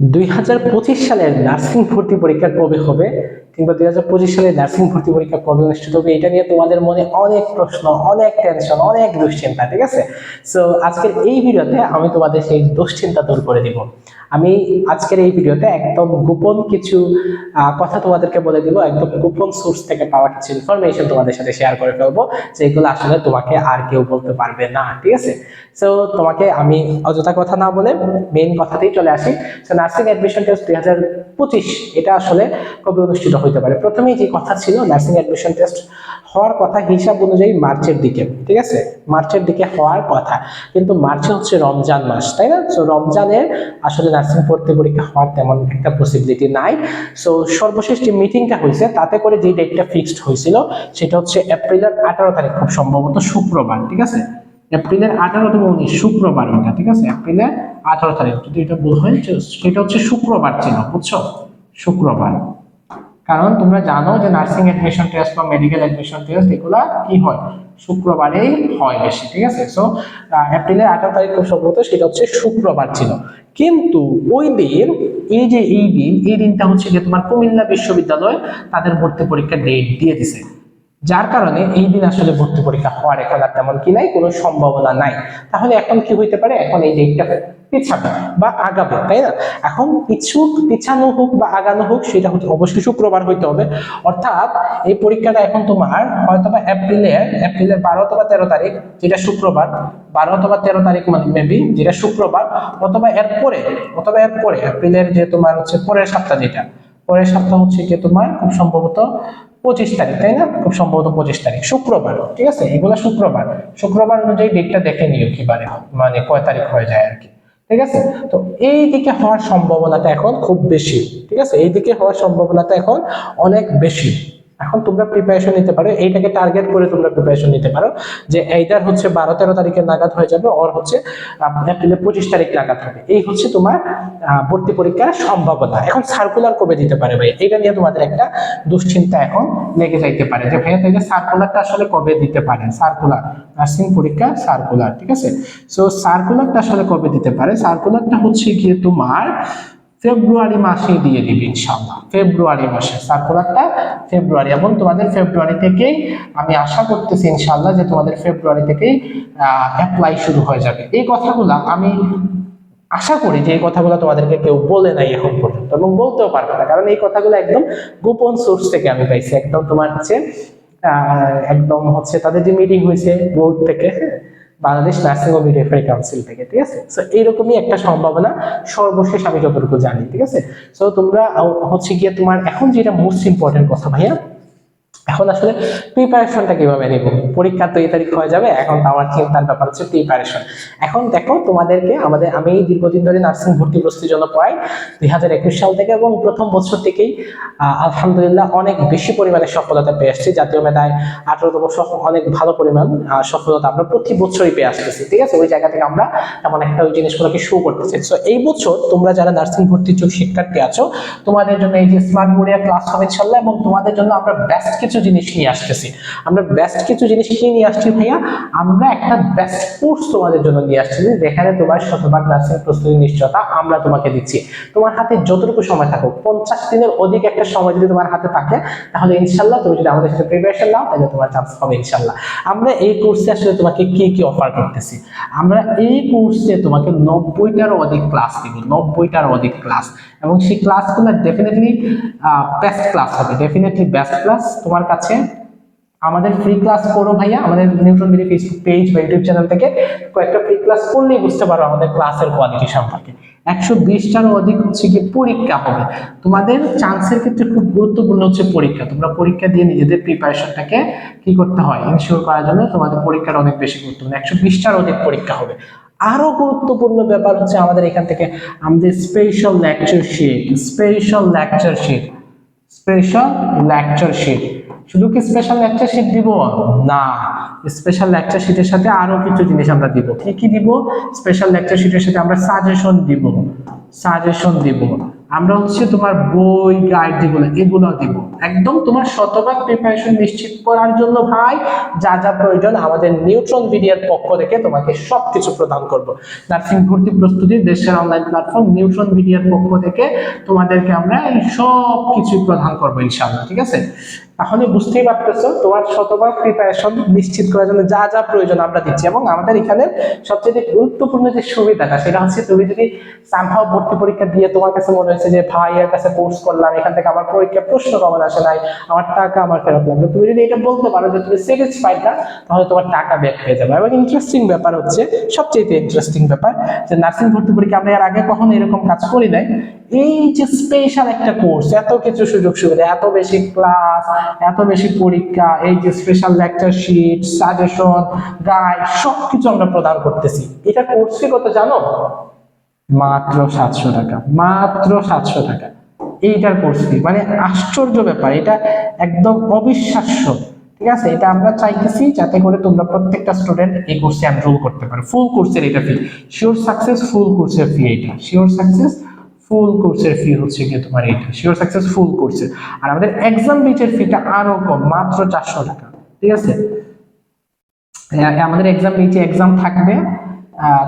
দুই হাজার পঁচিশ সালের নার্সিং ভর্তি পরীক্ষা কবে হবে? কিংবা দুই হাজার পঁচিশ সালের নার্সিং ভর্তি পরীক্ষা কবে অনুষ্ঠিত হবে? এটা নিয়ে তোমাদের মনে অনেক প্রশ্ন, অনেক টেনশন অনেক দুশ্চিন্তা, ঠিক আছে? সো আজকের এই ভিডিওতে আমি তোমাদের সেই দুশ্চিন্তা দূর করে দিব। আমি আজকের এই ভিডিওতে একদম গোপন কিছু কথা তোমাদেরকে বলে দিব, একদম গোপন সোর্স থেকে পাওয়া কিছু ইনফরমেশন তোমাদের সাথে শেয়ার করে ফেলব, যেগুলো আসলে তোমাকে আর কেউ বলতে পারবে না, ঠিক আছে? সো তোমাকে আমি অযথা কথা না বলে মেইন কথাতেই চলে আসি। নার্সিং অ্যাডমিশন টেস্ট দুই হাজার পঁচিশ, এটা আসলে কবে অনুষ্ঠিত হতে পারে? প্রথমেই যে কথা ছিল নার্সিং অ্যাডমিশন টেস্ট হওয়ার কথা হিসাব অনুযায়ী মার্চের দিকে, ঠিক আছে? মার্চের দিকে হওয়ার কথা। কিন্তু মার্চে হচ্ছে রমজান মাস, তাই না? তো রমজানের আসলে নার্সিং ভর্তি পরীক্ষা হওয়ার তেমন একটা পসিবিলিটি নাই। সো সর্বশেষ যে মিটিংটা হয়েছে তাতে করে যে ডেটটা ফিক্সড হয়েছিল সেটা হচ্ছে এপ্রিলের আঠারো তারিখ, খুব সম্ভবত শুক্রবার, ঠিক আছে? এপ্রিলের আঠারো থেকে উনিশ, শুক্রবার এটা ঠিক আছে? এপ্রিলের আঠারো তারিখ। যদি এটা ভুল হয় সেটা হচ্ছে শুক্রবার ছিল, বুঝছ? শুক্রবার। কারণ তোমরা জানো যে নার্সিং অ্যাডমিশন টেস্ট বা মেডিকেল অ্যাডমিশন টেস্ট, এগুলো কি হয়? শুক্রবারেই হয় বেশি, ঠিক আছে? সো এপ্রিলের আঠারো তারিখ সম্ভবত সেটা হচ্ছে শুক্রবার ছিল। কিন্তু ওই দিন, এই যে এই দিন, এই দিনটা হচ্ছে যে তোমার কুমিল্লা বিশ্ববিদ্যালয় তাদের ভর্তি পরীক্ষার ডেট দিয়ে দিছে। যার কারণে এই দিন আসলে ভর্তি পরীক্ষা হওয়ার এখন আর তেমন কি নাই, কোনো সম্ভাবনা নাই। তাহলে এখন কি হইতে পারে? এখন এই ডেটটা পিছাবে বা আগাবে, তাই না? এখন কিছু পিছানো হোক বা আগানো হোক, সেটা হচ্ছে অবশ্যই শুক্রবার হইতে হবে। অর্থাৎ এই পরীক্ষাটা এখন তোমার হয়তো বা এপ্রিলের এপ্রিলের বারো অথবা তেরো তারিখ, যেটা শুক্রবার, বারো অথবা তেরো তারিখ মানে মেবি যেটা শুক্রবার, অথবা এরপরে, অথবা এর পরে এপ্রিলের যে তোমার হচ্ছে পরের সপ্তাহ যেটা পরের সপ্তাহ হচ্ছে কি তোমার খুব সম্ভবত পঁচিশ তারিখ, তাই না? খুব সম্ভবত পঁচিশ তারিখ, শুক্রবার, ঠিক আছে? এগুলো শুক্রবার। শুক্রবার অনুযায়ী ডেটটা দেখে নিও কিবারে মানে কয় তারিখ হয়ে যায় আর কি, ঠিক আছে? তো এই দিকে হওয়ার সম্ভাবনাটা এখন খুব বেশি, ঠিক আছে? এই দিকে হওয়ার সম্ভাবনাটা এখন অনেক বেশি। এখন তোমরা প্রিপারেশন নিতে পারো। এইটাকে টার্গেট করে তোমরা প্রিপারেশন নিতে পারো যে এইটার হচ্ছে বারো, তেরো তারিখের নাগাদ হয়ে যাবে ওর হচ্ছে এপ্রিলের পঁচিশ তারিখ নাগাদ হবে। এই হচ্ছে তোমার ভর্তি পরীক্ষার সম্ভাবনা। এখন সার্কুলার কবে দিতে পারে ভাই? এটা নিয়ে তোমাদের একটা দুশ্চিন্তা এখন লেগে যাইতে পারে যে ভাইয়া তাইলে সার্কুলারটা আসলে কবে দিতে পারে? সার্কুলার নার্সিং পরীক্ষা সার্কুলার ঠিক আছে? সো সার্কুলারটা আসলে কবে দিতে পারে? সার্কুলারটা হচ্ছে গিয়ে তোমার ফেব্রুয়ারি মাসেই দিয়ে দিবে ইনশাআল্লাহ। ফেব্রুয়ারি মাসে সার্কুলারটা ফেব্রুয়ারি। এবং তোমাদের ফেব্রুয়ারি থেকেই আমি আশা করতেছি ইনশাআল্লাহ যে তোমাদের ফেব্রুয়ারি থেকেই অ্যাপ্লাই শুরু হয়ে যাবে। এই কথাগুলো আমি আশা করি যে এই কথাগুলো তোমাদেরকে কেউ বলে নাই এখন পর্যন্ত এবং বলতেও পারবে না। কারণ এই কথাগুলো একদম গোপন সোর্স থেকে আমি পাইছি। একদম তোমার হচ্ছে একদম হচ্ছে তাদের যে মিটিং হয়েছে বোর্ড থেকে হ্যাঁ, বাংলাদেশ নার্সিং ও মিডওয়াইফারি কাউন্সিল থেকে, ঠিক আছে? সো এইরকমই একটা সম্ভাবনা সর্বশেষ আমি যতটুকু জানি, ঠিক আছে? সো তোমরা হচ্ছে গিয়ে তোমার এখন যেটা মোস্ট ইম্পর্টেন্ট কথা ভাইয়া এখন আসলে প্রিপারেশনটা কীভাবে নিব? পরীক্ষা তো এই তারিখ হয়ে যাবে, এখন তো আমার চিন্তার ব্যাপার হচ্ছে প্রিপারেশন এখন দেখো তোমাদেরকে আমাদের, আমি দীর্ঘদিন ধরে নার্সিং ভর্তি প্রস্তুতির জন্য পড়াই, দুই হাজার একুশ সাল থেকে এবং প্রথম বছর থেকেই আলহামদুলিল্লাহ অনেক বেশি পরিমাণে সফলতা পেয়ে আসছি। জাতীয় মেধায় আঠারোতম অনেক ভালো পরিমাণ সফলতা আমরা প্রতি বছরই পেয়ে আসতেছি, ঠিক আছে? ওই জায়গা থেকে আমরা তেমন একটা ওই জিনিসগুলোকে শো করতেছি। সো এই বছর তোমরা যারা নার্সিং ভর্তির ইচ্ছুক শিক্ষার্থী আছো, তোমাদের জন্য এই যে স্মার্ট বোর্ডিয়া ক্লাস হবে ইনশাল্লাহ, এবং তোমাদের জন্য আমরা বেস্ট কিছু জিনিস নিয়ে আসতেছি। আমরা বেস্ট কিছু জিনিস কি নিয়ে আসছি ভাইয়া। আমরা একটা বেস্ট কোর্স তোমাদের জন্য নিয়ে আসছি যেখানে তোমার শতভাগ নার্সিং প্রস্তুতি নিশ্চয়তা আমরা তোমাকে দিচ্ছি। তোমার হাতে যতটুকু সময় থাকুক, পঞ্চাশ দিনের অধিক একটা সময় যদি তোমার হাতে থাকে, তাহলে ইনশাল্লাহ তুমি যদি আমাদের সাথে প্রিপারেশন নাও, তাহলে তোমার চান্স হবে ইনশাল্লাহ। আমরা এই কোর্সে আসলে তোমাকে কি কি অফার করতেছি? আমরা এই কোর্সে তোমাকে নব্বইটারও অধিক ক্লাস দিব, নব্বইটারও অধিক ক্লাস এবং সেই ক্লাসগুলো ডেফিনেটলি বেস্ট ক্লাস হবে। ডেফিনেটলি বেস্ট ক্লাস তোমার কাছে। আমাদের ফ্রি ক্লাস করো ভাইয়া। আমাদের নিউট্রন বিডি ফেসবুক পেজ বা ইউটিউব চ্যানেল থেকে কয়েকটা ফ্রি ক্লাস করলেই বুঝতে পারো আমাদের ক্লাসের কোয়ালিটি সম্পর্কে। একশো বিশটারও অধিক হচ্ছে কি পরীক্ষা হবে। তোমাদের চান্সের ক্ষেত্রে খুব গুরুত্বপূর্ণ হচ্ছে পরীক্ষা। তোমরা পরীক্ষা দিয়ে নিজেদের প্রিপারেশনটাকে কি করতে হয়? ইনশিওর করার জন্য তোমাদের পরীক্ষাটা অনেক বেশি গুরুত্বপূর্ণ। একশো বিশটার অধিক পরীক্ষা হবে। আরও গুরুত্বপূর্ণ ব্যাপার হচ্ছে আমাদের এখান থেকে আমাদের special lecture sheet special lecture sheet special lecture sheet শুধু কি স্পেশাল লেকচার শিট দিব? না স্পেশাল লেকচার শিটের সাথে আরও কিছু জিনিস আমরা দিব। কি কি দিব? স্পেশাল লেকচার শিটের সাথে আমরা সাজেশন দিব। সাজেশন দিব। আমরা হচ্ছে তোমার বই গাইড যেগুলো এগুলো দিব। একদম তোমার শতভাগ প্রিপারেশন নিশ্চিত করার জন্য ভাই, যা যা প্রয়োজন আমাদের নিউট্রন ভিডিওর পক্ষ থেকে তোমাকে সবকিছু প্রদান করব। নার্সিং ভর্তি প্রস্তুতির দেশের অনলাইন প্ল্যাটফর্ম নিউট্রন ভিডিওর পক্ষ থেকে তোমাদেরকে আমরা এই সব কিছু প্রদান করব ইনশাআল্লাহ, ঠিক আছে? তাহলে বুঝতেই পারতেছো, তোমার শতভাগ প্রিপারেশন নিশ্চিত করার জন্য যা যা প্রয়োজন আমরা দিচ্ছি। এবং আমাদের এখানে সবচেয়ে গুরুত্বপূর্ণ যে সুবিধাটা, সেটা হচ্ছে তুমি যদি সামহাও ভর্তি পরীক্ষা দিয়ে তোমার কাছে মনে হয়েছে যে, ভাই, এর কাছে কোর্স করলাম, এখান থেকে আমার পরীক্ষা প্রশ্ন কমন আসে নাই, আমার টাকা আমার ফেরত লাগবে। তুমি যদি এটা বলতে পারো যে, তুমি স্যাটিসফাইড না, তাহলে তোমার টাকা ব্যাক পেয়ে যাবে। এবং ইন্টারেস্টিং ব্যাপার হচ্ছে সবচেয়ে ইন্টারেস্টিং ব্যাপার যে নার্সিং ভর্তি পরীক্ষা আমরা এর আগে কখনো এরকম কাজ করি নাই। এই যে স্পেশাল একটা কোর্স এত কিছু সুযোগ সুবিধা, এত বেশি ক্লাস এত বেশি পরীক্ষা, এই যে special lecture sheet suggestion guide সবকিছু আমরা প্রদান করতেছি। এটা কোর্স ফি কত জানো? মাত্র সাতশো টাকা, মাত্র সাতশো টাকা। এইটার কোর্স ফি মানে আশ্চর্য ব্যাপার, এটা একদম অবিশ্বাস্য। ঠিক আছে? এটা আমরা চাইতেছি যাতে করে তোমরা প্রত্যেকটা স্টুডেন্ট এই কোর্সে এনরোল করতে পারো। ফুল কোর্সের এটা ফি শিওর সাকসেস ফুল কোর্সের ফি এটা শিওর সাকসেস ফুল কোর্সের ফি হচ্ছে গিয়ে তোমার এটা শিওর সাকসেস ফুল কোর্সের আর আমাদের এক্সাম বিচের ফিটা আরও কম, মাত্র চারশো টাকা। ঠিক আছে? আমাদের এক্সাম নিচে এক্সাম থাকবে।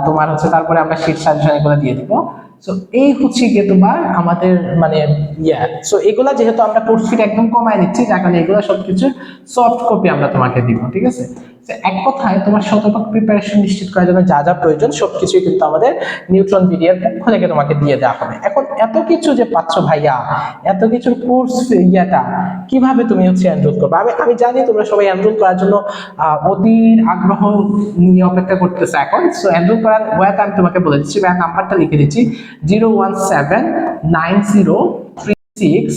তোমার হচ্ছে তারপরে আমরা শীট সাজেশন এগুলো দিয়ে দিব। সো এই হচ্ছে গিয়ে তোমার আমাদের মানে ইয়া। সো এগুলা যেহেতু আমরা কোর্স ফিট একদম কমায় নিচ্ছি যার কারণে এগুলো সবকিছু সফট কপি আমরা তোমাকে দিব, ঠিক আছে? এক কথায় তোমার শতভাগ প্রিপারেশন নিশ্চিত করার জন্য যা যা প্রয়োজন, সবকিছুই কিন্তু আমাদের নিউট্রন ভিডিওর পক্ষ থেকে তোমাকে দিয়ে দেওয়া হবে। এখন এত কিছু যে পাচ্ছ ভাইয়া, এত কিছুর কোর্স ইয়াটা, কীভাবে তুমি হচ্ছে এনরোল করবে? আমি আমি জানি তোমরা সবাই এনরোল করার জন্য অধীর আগ্রহ নিয়ে অপেক্ষা করতেছে এখন। সো এনরোল করার ওয়াতে আমি তোমাকে বলে দিচ্ছি ব্যাংক নাম্বারটা লিখে দিচ্ছি zero one seven nine zero three six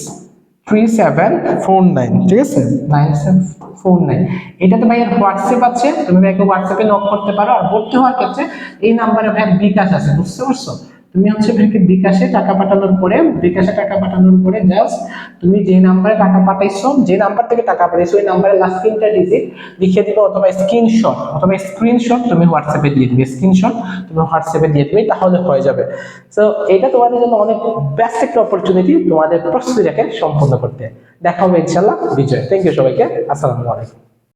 three seven four nine ঠিক আছে? নাইন সেভেন ফোর নাইন এটাতে ভাইয়ের হোয়াটসঅ্যাপ আছে, তুমি ভাইকে হোয়াটসঅ্যাপে নক করতে পারো। আর ভর্তি হওয়ার ক্ষেত্রে এই নাম্বারে ভাইয়ের বিকাশ আছে, বুঝতে পারছ? তুমি হচ্ছে বিকাশে টাকা পাঠানোর পরে, বিকাশে টাকা পাঠানোর পরে জাস্ট তুমি যে নাম্বারে টাকা পাঠাইছো, যে নাম্বার থেকে টাকা পাঠাইছো, ওই নাম্বারে লাস্ট তিনটা ডিজিট লিখে দিবে অথবা স্ক্রিনশট অথবা স্ক্রিনশট তুমি হোয়াটসঅ্যাপে দিয়ে দিবে। স্ক্রিনশট তুমি হোয়াটসঅ্যাপে দিয়ে দিবে, তাহলে হয়ে যাবে। সো এটা তোমাদের জন্য অনেক বেস্ট একটা অপরচুনিটি তোমাদের প্রস্তুতিটাকে সম্পন্ন করতে। দেখা হবে ইনশাল্লাহ বিজয়। থ্যাংক ইউ সবাইকে। আসসালামু আলাইকুম।